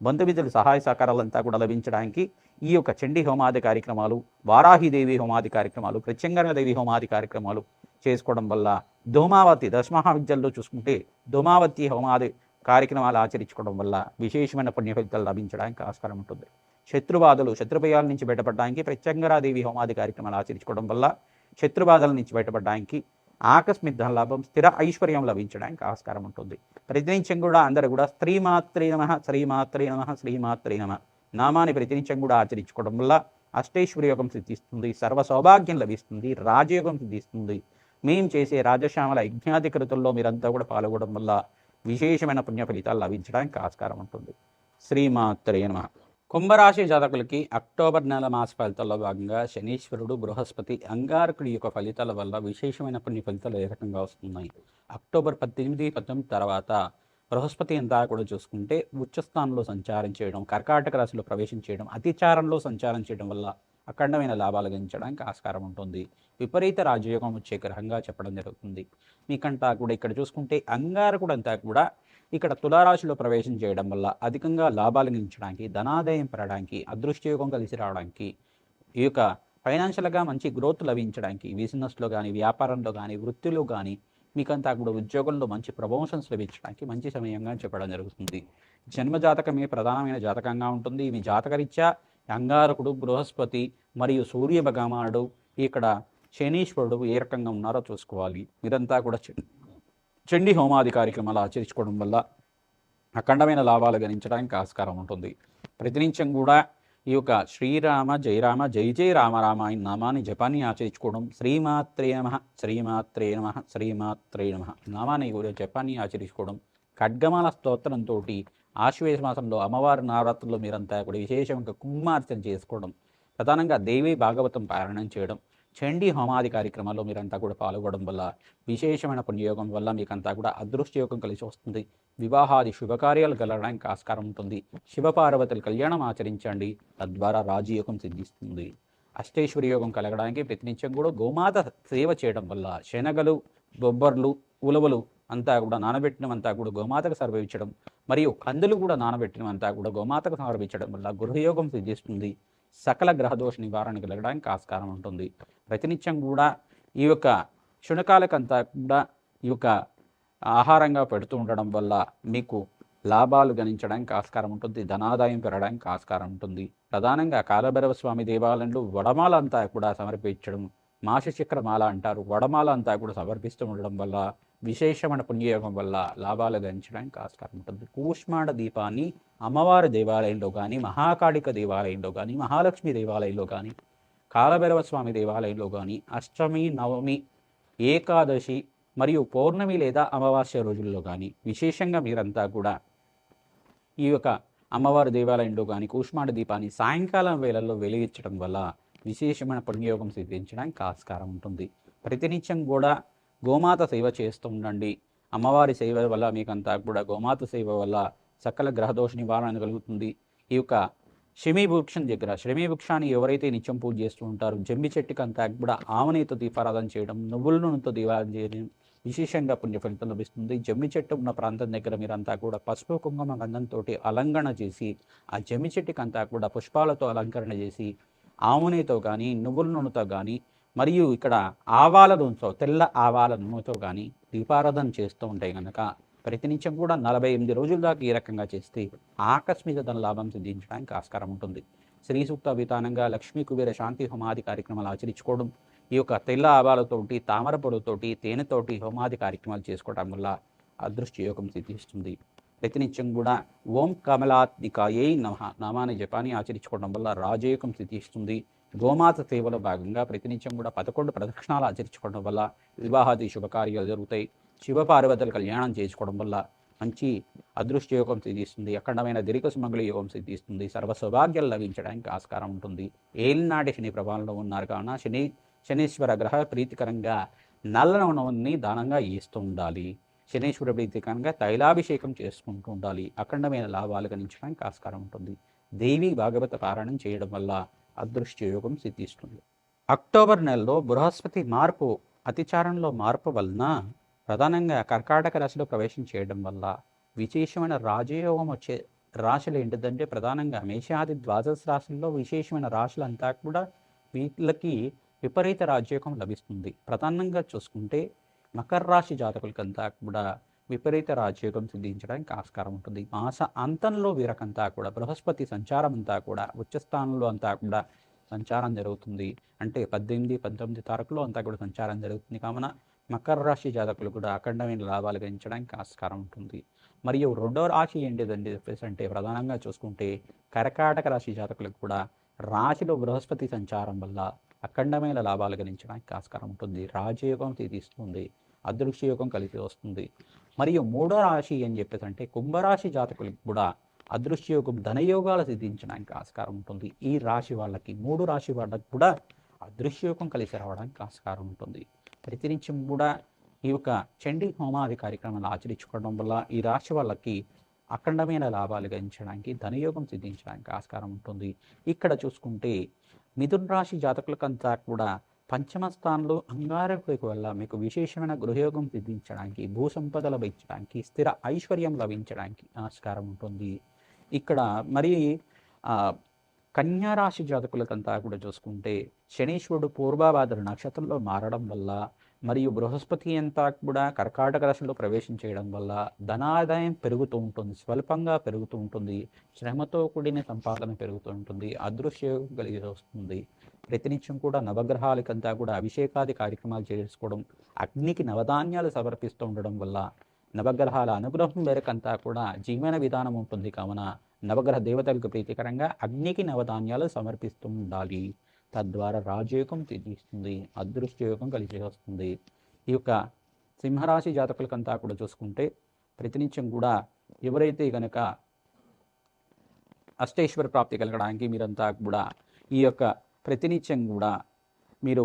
బంధుమిత్రుల సహాయ సహకారాలంతా కూడా లభించడానికి ఈ యొక్క చండీ హోమాది కార్యక్రమాలు వారాహిదేవి హోమాది కార్యక్రమాలు ప్రత్యంగరదేవి హోమాది కార్యక్రమాలు చేసుకోవడం వల్ల ధూమావతి దశమహావిద్యల్లో చూసుకుంటే ధూమావతి హోమాది కార్యక్రమాలు ఆచరించుకోవడం వల్ల విశేషమైన పుణ్య ఫలితాలు లభించడానికి ఆస్కారం ఉంటుంది. శత్రుబాధలు శత్రుభయాల నుంచి బయటపడడానికి ప్రత్యంగరాదేవి హోమాది కార్యక్రమాలు ఆచరించుకోవడం వల్ల శత్రుబాధల నుంచి బయటపడడానికి ఆకస్మిక ధన లాభం స్థిర ఐశ్వర్యం లభించడానికి ఆస్కారం ఉంటుంది. ప్రతినిత్యం కూడా అందరూ కూడా శ్రీమాత్రే నమ శ్రీమాత్రే నమ శ్రీమాత్రే నమ. నామాన్ని ప్రతినిత్యం కూడా ఆచరించుకోవడం వల్ల అష్టైశ్వర్య యోగం సిద్ధిస్తుంది సర్వ సౌభాగ్యం లభిస్తుంది రాజయోగం సిద్ధిస్తుంది. మేం చేసే రాజశ్యామల యజ్ఞాధికృతుల్లో మీరంతా కూడా పాల్గొనడం వల్ల విశేషమైన పుణ్య ఫలితాలు లభించడానికి ఆస్కారం ఉంటుంది. శ్రీమాత్రే నమ. కుంభరాశి జాతకులకి అక్టోబర్ నెల మాస ఫలితాల్లో భాగంగా శనీశ్వరుడు బృహస్పతి అంగారకుడి యొక్క ఫలితాల వల్ల విశేషమైన పుణ్య ఫలితాలు ఏ రకంగా వస్తున్నాయి? అక్టోబర్ పద్దెనిమిది పంతొమ్మిది తర్వాత బృహస్పతి అంతా కూడా చూసుకుంటే ఉచ్చస్థానంలో సంచారం చేయడం కర్కాటక రాశిలో ప్రవేశం చేయడం అతిచారంలో సంచారం చేయడం వల్ల అఖండమైన లాభాలు గణించడానికి ఆస్కారం ఉంటుంది. విపరీత రాజయోగం వచ్చే గ్రహంగా చెప్పడం జరుగుతుంది. మీకంతా కూడా ఇక్కడ చూసుకుంటే అంగారకుడు అంతా కూడా ఇక్కడ తులారాశిలో ప్రవేశం చేయడం వల్ల అధికంగా లాభాలు గెలించడానికి ధనాదాయం పెరగడానికి అదృష్టయోగం కలిసి రావడానికి ఈ యొక్క ఫైనాన్షియల్గా మంచి గ్రోత్ లభించడానికి బిజినెస్లో కానీ వ్యాపారంలో కానీ వృత్తిలో కానీ మీకంతా కూడా ఉద్యోగంలో మంచి ప్రమోషన్స్ లభించడానికి మంచి సమయంగా చెప్పడం జరుగుతుంది. జన్మ జాతకమే ప్రధానమైన జాతకంగా ఉంటుంది. మీ జాతకరీత్యా అంగారకుడు బృహస్పతి మరియు సూర్య భగవానుడు ఇక్కడ శనీశ్వరుడు ఏ రకంగా ఉన్నారో చూసుకోవాలి. ఇదంతా కూడా చండీ హోమాది కార్యక్రమాలు ఆచరించుకోవడం వల్ల అఖండమైన లాభాలు గణించడానికి ఆస్కారం ఉంటుంది. ప్రతినిత్యం కూడా ఈ యొక్క శ్రీరామ జయరామ జై జయ రామ రామ ఈ నామాన్ని జపాన్ని ఆచరించుకోవడం శ్రీమాత్రే నమ శ్రీమాత్రే నమ శ్రీమాత్రే నమ నామాన్ని కూడా జపాన్ని ఆచరించుకోవడం ఖడ్గమాల స్తోత్రంతో ఆశ్వేష మాసంలో అమ్మవారి నవరాత్రుల్లో మీరంతా కూడా విశేషంగా కుంకుమార్చన చేసుకోవడం ప్రధానంగా దేవి భాగవతం పారాయణం చేయడం చండీ హోమాది కార్యక్రమాల్లో మీరంతా కూడా పాల్గొనడం వల్ల విశేషమైన పుణ్యయోగం వల్ల మీకంతా కూడా అదృష్టయోగం కలిసి వస్తుంది. వివాహాది శుభకార్యాలు కలగడానికి ఆస్కారం ఉంటుంది. శివపార్వతుల కళ్యాణం ఆచరించండి. తద్వారా రాజయోగం సిద్ధిస్తుంది. అష్టేశ్వరి యోగం కలగడానికి ప్రతినిత్యం కూడా. గోమాత సేవ చేయడం వల్ల శనగలు బొబ్బర్లు ఉలవలు అంతా కూడా నానబెట్టినవంతా కూడా గోమాతకు సమర్పించడం మరియు కందులు కూడా నానబెట్టినవంతా కూడా గోమాతకు సమర్పించడం వల్ల గృహయోగం సిద్ధిస్తుంది. సకల గ్రహదోష నివారణ కలగడానికి ఆస్కారం ఉంటుంది. ప్రతినిత్యం కూడా ఈ యొక్క శునకాలకంతా కూడా ఈ యొక్క ఆహారంగా పెడుతూ ఉండడం వల్ల మీకు లాభాలు గణించడానికి ఆస్కారం ఉంటుంది ధనాదాయం పెరగడానికి ఆస్కారం ఉంటుంది. ప్రధానంగా కాలభైరవ స్వామి దేవాలయంలో వడమాల అంతా కూడా సమర్పించడం మాసచక్రమాల అంటారు. వడమాల అంతా కూడా సమర్పిస్తూ ఉండడం వల్ల విశేషమైన పుణ్యయోగం వల్ల లాభాలు గణించడానికి ఆస్కారం ఉంటుంది. కూష్మాండ దీపాన్ని అమ్మవారి దేవాలయంలో కానీ మహాకాళిక దేవాలయంలో కానీ మహాలక్ష్మి దేవాలయంలో కానీ కాలభైరవ స్వామి దేవాలయంలో కానీ అష్టమి నవమి ఏకాదశి మరియు పౌర్ణమి లేదా అమావాస్య రోజుల్లో కానీ విశేషంగా మీరంతా కూడా ఈ యొక్క అమ్మవారి దేవాలయంలో కానీ కూష్మాండ దీపాన్ని సాయంకాలం వేళల్లో వెలిగించడం వల్ల విశేషమైన పుణ్యయోగం సిద్ధించడానికి ఆస్కారం ఉంటుంది. ప్రతినిత్యం కూడా గోమాత సేవ చేస్తూ ఉండండి. అమ్మవారి సేవ వల్ల మీకంతా కూడా గోమాత సేవ వల్ల సకల గ్రహదోష నివారణ కలుగుతుంది. ఈ యొక్క శమీ దగ్గర. శమీభృక్షాన్ని ఎవరైతే నిత్యం పూజ చేస్తూ ఉంటారో జమ్మి చెట్టుకి అంతా కూడా ఆవనేతో దీపారాధన చేయడం నువ్వుల నూనెతో దీపారాధన చేయడం విశేషంగా పుణ్య ఫలితం లభిస్తుంది. జమ్మి చెట్టు ఉన్న ప్రాంతం దగ్గర మీరంతా కూడా పసుపు కుంకుమ గంధంతో అలంకరణ చేసి ఆ జమ్మి చెట్టుకి అంతా కూడా పుష్పాలతో అలంకరణ చేసి ఆవునేతో కానీ నువ్వుల నూనెతో కానీ మరియు ఇక్కడ ఆవాల నూనెతో తెల్ల ఆవాల నూనెతో కానీ దీపారాధన చేస్తూ ఉంటే కనుక ప్రతినిత్యం కూడా నలభై ఎనిమిది రోజుల దాకా ఈ రకంగా చేస్తే ఆకస్మిక ధన లాభం సిద్ధించడానికి ఆస్కారం ఉంటుంది. శ్రీ సూక్త విధానంగా లక్ష్మీ కుబేర శాంతి హోమాది కార్యక్రమాలు ఆచరించుకోవడం ఈ యొక్క తెల్ల ఆవాలతోటి తామర పొడితోటి తేనెతోటి హోమాది కార్యక్రమాలు చేసుకోవడం వల్ల అదృష్ట యోగం సిద్ధిస్తుంది. ప్రతినిత్యం కూడా ఓం కమలాత్మికాయే నమ నామాన్ని జపాన్ని ఆచరించుకోవడం వల్ల రాజయోగం సిద్ధిస్తుంది. గోమాత సేవలో భాగంగా ప్రతినిత్యం కూడా పదకొండు ప్రదక్షిణాలు ఆచరించుకోవడం వల్ల వివాహాది శుభకార్యాలు జరుగుతాయి. శివపార్వతుల కళ్యాణం చేసుకోవడం వల్ల మంచి అదృష్ట యోగం సిద్ధిస్తుంది అఖండమైన దీర్ఘ సుమంగళ యోగం సిద్ధిస్తుంది సర్వ సౌభాగ్యాలు లభించడానికి ఆస్కారం ఉంటుంది. ఏలినాటి శని ప్రభావంలో ఉన్నారు కావున శని శనీశ్వర గ్రహ ప్రీతికరంగా నల్ల నవనవన్ని దానంగా ఇస్తూ ఉండాలి. శనీశ్వర ప్రీతికరంగా తైలాభిషేకం చేసుకుంటూ ఉండాలి. అఖండమైన లాభాలు గణించడానికి ఆస్కారం ఉంటుంది. దేవి భాగవత పారాయణం చేయడం వల్ల అదృష్ట యోగం సిద్ధిస్తుంది. అక్టోబర్ నెలలో బృహస్పతి మార్పు అతిచారంలో మార్పు వలన ప్రధానంగా కర్కాటక రాశిలో ప్రవేశం చేయడం వల్ల విశేషమైన రాజయోగం వచ్చే రాశులు ఏంటిదంటే ప్రధానంగా మేషాది ద్వాదశ రాశుల్లో విశేషమైన రాశులంతా కూడా వీళ్ళకి విపరీత రాజయోగం లభిస్తుంది. ప్రధానంగా చూసుకుంటే మకర రాశి జాతకులకంతా కూడా విపరీత రాజయోగం సిద్ధించడానికి ఆస్కారం ఉంటుంది. మాస అంతంలో వీరకంతా కూడా బృహస్పతి సంచారం అంతా కూడా ఉచ్చస్థానంలో అంతా కూడా సంచారం జరుగుతుంది. అంటే పద్దెనిమిది పంతొమ్మిది తారీఖులో అంతా కూడా సంచారం జరుగుతుంది. కావున మకర రాశి జాతకులు కూడా అఖండమైన లాభాలు గణించడానికి ఆస్కారం ఉంటుంది. మరియు రెండో రాశి ఏంటిదండి చెప్పేసి అంటే ప్రధానంగా చూసుకుంటే కర్కాటక రాశి జాతకులకు కూడా రాశిలో బృహస్పతి సంచారం వల్ల అఖండమైన లాభాలు గణించడానికి ఆస్కారం ఉంటుంది. రాజయోగం తీస్తుంది అదృశ్యయోగం కలిసి వస్తుంది. మరియు మూడో రాశి అని చెప్పేసి అంటే కుంభరాశి జాతకులకు కూడా అదృశ్యయోగం ధనయోగాలు సిద్ధించడానికి ఆస్కారం ఉంటుంది. ఈ రాశి వాళ్ళకి మూడు రాశి వాళ్ళకి కూడా అదృశ్యయోగం కలిసి రావడానికి ఆస్కారం ఉంటుంది. ప్రతినిత్యం కూడా ఈ యొక్క చండీ హోమాది కార్యక్రమాలు ఆచరించుకోవడం వల్ల ఈ రాశి వాళ్ళకి అఖండమైన లాభాలు గడించడానికి ధనయోగం సిద్ధించడానికి ఆస్కారం ఉంటుంది. ఇక్కడ చూసుకుంటే మిథున్ రాశి జాతకులకంతా కూడా పంచమ స్థానంలో అంగారకుడికి వల్ల మీకు విశేషమైన గృహయోగం సిద్ధించడానికి భూ సంపద లభించడానికి స్థిర ఐశ్వర్యం లభించడానికి ఆస్కారం ఉంటుంది. ఇక్కడ మరి కన్యా రాశి జాతకులకంతా కూడా చూసుకుంటే శనీశ్వరుడు పూర్వాభాద్ర నక్షత్రంలో మారడం వల్ల మరియు బృహస్పతి అంతా కూడా కర్కాటక రాశిలో ప్రవేశం చేయడం వల్ల ధనాదాయం పెరుగుతూ ఉంటుంది స్వల్పంగా పెరుగుతూ ఉంటుంది శ్రమతో కూడిన సంపాదన పెరుగుతూ ఉంటుంది అదృశ్యం కలిగి వస్తుంది. ప్రతినిత్యం కూడా నవగ్రహాలకంతా కూడా అభిషేకాది కార్యక్రమాలు చేసుకోవడం అగ్నికి నవధాన్యాలు సమర్పిస్తూ ఉండడం వల్ల నవగ్రహాల అనుగ్రహం మేరకంతా కూడా జీవన విధానం ఉంటుంది. కావున నవగ్రహ దేవతలకు ప్రీతికరంగా అగ్నికి నవధాన్యాలు సమర్పిస్తూ ఉండాలి. తద్వారా రాజయోగం తీస్తుంది అదృష్టయోగం కలిసి వస్తుంది ఈ యొక్క సింహరాశి జాతకులకంతా కూడా చూసుకుంటే ప్రతినిత్యం కూడా ఎవరైతే కనుక అష్టేశ్వర ప్రాప్తి కలగడానికి మీరంతా కూడా ఈ యొక్క ప్రతినిత్యం కూడా మీరు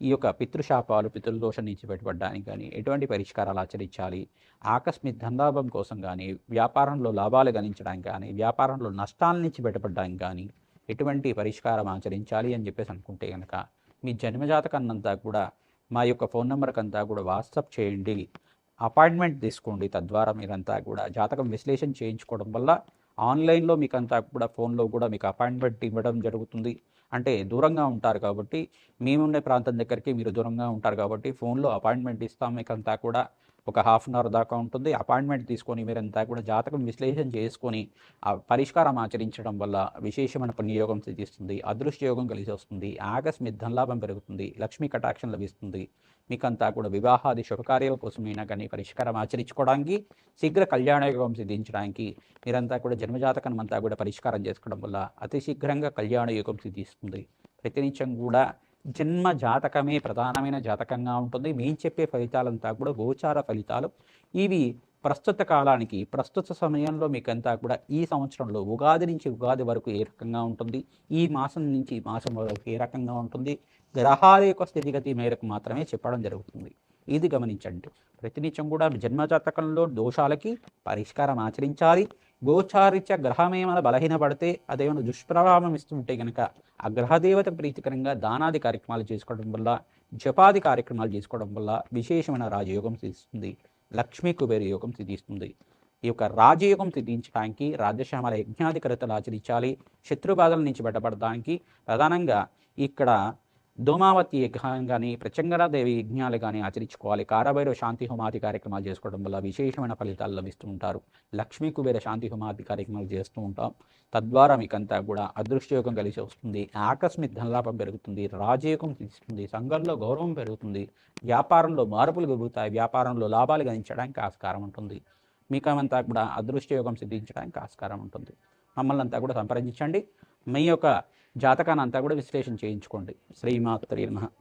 ఈ యొక్క పితృశాపాలు పితృదోషం నుంచి బయటపడడానికి కానీ ఎటువంటి పరిష్కారాలు ఆచరించాలి? ఆకస్మిక ధందాభం కోసం కానీ వ్యాపారంలో లాభాలు గణించడానికి కానీ వ్యాపారంలో నష్టాల నుంచి బయటపడడానికి కానీ ఎటువంటి పరిష్కారం ఆచరించాలి అని చెప్పేసి అనుకుంటే కనుక మీ జన్మజాతకన్నంతా కూడా మా యొక్క ఫోన్ నెంబర్కి అంతా కూడా వాట్సాప్ చేయండి. అపాయింట్మెంట్ తీసుకోండి. తద్వారా మీరంతా కూడా జాతకం విశ్లేషణ చేయించుకోవడం వల్ల ఆన్లైన్లో మీకంతా కూడా ఫోన్లో కూడా మీకు అపాయింట్మెంట్ ఇవ్వడం జరుగుతుంది. అంటే దూరంగా ఉంటారు కాబట్టి మేముండే ప్రాంతం దగ్గరికి మీరు దూరంగా ఉంటారు కాబట్టి ఫోన్లో అపాయింట్మెంట్ ఇస్తాం మీకు అంతా కూడా ఒక హాఫ్ అన్ అవర్ దాకా ఉంటుంది. అపాయింట్మెంట్ తీసుకొని మీరంతా కూడా జాతకం విశ్లేషణ చేసుకొని ఆ పరిష్కారం ఆచరించడం వల్ల విశేషమైన పుణ్యయోగం సిద్ధిస్తుంది. అదృష్టయోగం కలిసి వస్తుంది. ఆకస్మిక ధనలాభం పెరుగుతుంది. లక్ష్మీ కటాక్షం లభిస్తుంది. మీకంతా కూడా వివాహాది శుభకార్యాల కోసమైనా కానీ పరిష్కారం ఆచరించుకోవడానికి శీఘ్ర కళ్యాణయోగం సిద్ధించడానికి మీరంతా కూడా జన్మజాతకం అంతా కూడా పరిష్కారం చేసుకోవడం వల్ల అతి శీఘ్రంగా కళ్యాణయోగం సిద్ధిస్తుంది. ప్రతినిత్యం కూడా జన్మ జాతకమే ప్రధానమైన జాతకంగా ఉంటుంది. మేము చెప్పే ఫలితాలంతా కూడా గోచార ఫలితాలు. ఇవి ప్రస్తుత కాలానికి ప్రస్తుత సమయంలో మీకంతా కూడా ఈ సంవత్సరంలో ఉగాది నుంచి ఉగాది వరకు ఏ రకంగా ఉంటుంది? ఈ మాసం నుంచి ఈ మాసం వరకు ఏ రకంగా ఉంటుంది? గ్రహాల యొక్క స్థితిగతి మేరకు మాత్రమే చెప్పడం జరుగుతుంది. ఇది గమనించండి. ప్రతినిత్యం కూడా జన్మజాతకంలో దోషాలకి పరిష్కారం ఆచరించాలి. గోచారిత్య గ్రహం బలహీనపడితే అదేమైనా దుష్ప్రభావం ఇస్తుంటే కనుక ఆ గ్రహదేవత ప్రీతికరంగా దానాది కార్యక్రమాలు చేసుకోవడం వల్ల జపాది కార్యక్రమాలు చేసుకోవడం వల్ల విశేషమైన రాజయోగం సిద్ధిస్తుంది. లక్ష్మీ కుబేర యోగం సిద్ధిస్తుంది. ఈ యొక్క రాజయోగం సిద్ధించడానికి రాజ్యశ్యామల యజ్ఞాధికరతలు ఆచరించాలి. శత్రుబాధల నుంచి బయటపడడానికి ప్రధానంగా ఇక్కడ దోమావతి యజ్ఞం కానీ ప్రచంగరాదేవి యజ్ఞాలు కానీ ఆచరించుకోవాలి. కారభైరవ శాంతి హోమాది కార్యక్రమాలు చేసుకోవడం వల్ల విశేషమైన ఫలితాలు లభిస్తూ ఉంటారు లక్ష్మీ కుబేర శాంతి హోమాది కార్యక్రమాలు చేస్తూ ఉంటాం. తద్వారా మీకంతా కూడా అదృష్టయోగం కలిసి వస్తుంది. ఆకస్మిక ధనలాభం పెరుగుతుంది. రాజయోగం తీస్తుంది సంఘంలో గౌరవం పెరుగుతుంది. వ్యాపారంలో మార్పులు పెరుగుతాయి. వ్యాపారంలో లాభాలు గణించడానికి ఆస్కారం ఉంటుంది. మీకమంతా కూడా అదృష్టయోగం సిద్ధించడానికి ఆస్కారం ఉంటుంది. మమ్మల్ని అంతా కూడా సంప్రదించండి. మీ యొక్క జాతకాన్ని అంతా కూడా విశ్లేషణ చేయించుకోండి. శ్రీమాత్రి నమ.